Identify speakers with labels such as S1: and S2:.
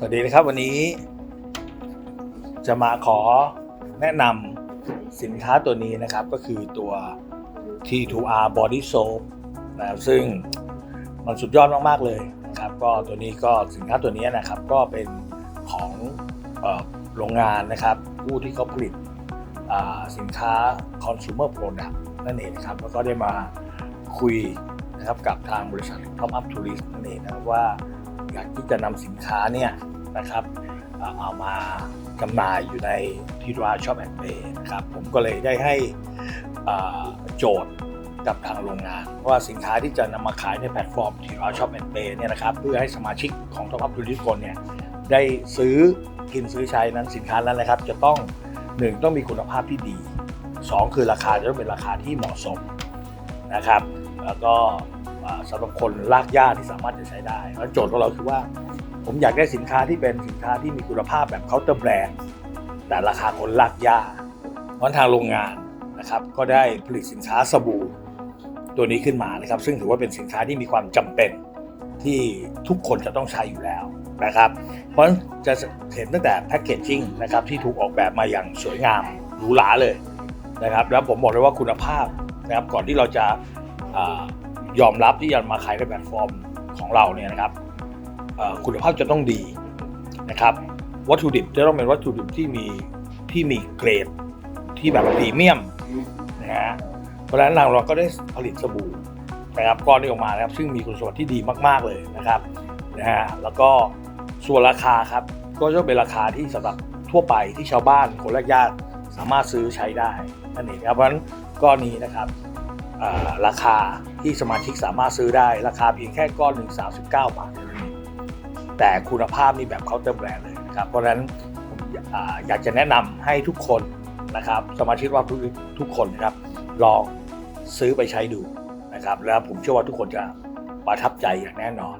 S1: สวัสดีนะครับวันนี้ จะมาขอแนะนำสินค้าตัวนี้นะครับก็คือตัว T2R Body Soap นะครับซึ่งมันสุดยอดมาก ๆ เลยนะครับก็ตัวนี้ก็สินค้าตัวนี้นะครับก็เป็นของโรงงานนะครับ ผู้ที่เขาผลิตสินค้า consumer product นั่นเองนะครับแล้วก็ได้มาคุยนะครับกับทางบริษัท Top Up Tourist นั่นเองนะครับว่า อยากที่จะนำสินค้าเนี่ยนะครับเอามาจำหน่ายอยู่ในที่ร้านช็อปแอนด์เพย์นะครับผมก็เลยได้ให้โจทย์กับทางโรงงานว่าสินค้าที่จะนำมาขายในแพลตฟอร์มที่ร้านช็อปแอนด์เพย์เนี่ยนะครับเพื่อให้สมาชิกของ Top Up ทุกคนเนี่ยได้ซื้อกินซื้อใช้นั้นสินค้านั้นนะครับ จะต้องหนึ่งต้องมีคุณภาพที่ดีสองคือราคาจะต้องเป็นราคาที่เหมาะสมนะครับ แล้วก็ อ่าสำหรับคนลากย่าที่สามารถจะใช้ได้แล้วโจทย์ของเราคือว่า ผมอยากได้สินค้าที่เป็นสินค้าที่มีคุณภาพแบบเคาน์เตอร์แบรนด์แต่ราคาคนลากย่าเพราะทางโรงงานนะครับก็ได้ผลิตสินค้าสบู่ตัวนี้ขึ้นมานะครับ ซึ่งถือว่าเป็นสินค้าที่มีความจำเป็นที่ทุกคนจะต้องใช้อยู่แล้วนะครับ เพราะฉะนั้นจะเห็นตั้งแต่แพคเกจจิ้งนะครับที่ถูกออกแบบมาอย่างสวยงามหรูหราเลยนะครับ แล้วผมบอกเลยว่าคุณภาพนะครับก่อนที่เราจะ ยอมรับที่จะมาขายในแพลตฟอร์มของเราเนี่ยนะครับคุณภาพจะต้องดีนะครับ วัตถุดิบจะต้องเป็นวัตถุดิบที่มีที่มีเกรดที่แบบพรีเมียมนะฮะเพราะฉะนั้นเราก็ได้ผลิตสบู่นะครับก้อนนี้ออกมานะครับ ซึ่งมีคุณสมบัติที่ดีมากๆเลยนะครับนะฮะแล้วก็ส่วนราคาครับก็จะเป็นราคาที่สำหรับทั่วไปที่ชาวบ้านคนแรกญาติสามารถซื้อใช้ได้นั่นเองครับเพราะฉะนั้นก้อนนี้นะครับ ราคาที่สมาชิกสามารถซื้อได้ราคาเพียงแค่ก้อนหนึ่งสาบาทเท่านั้นแต่คุณภาพนี่แบบเคาน์เตอร์แบรนด์เลยนะครับ เพราะฉะนั้นผมอ่าอยากจะแนะนำให้ทุกคนนะครับสมาชิกว่าทุกทุกคนนะครับลองซื้อไปใช้ดูนะครับ แล้วผมเชื่อว่าทุกคนจะประทับใจอย่างแน่นอน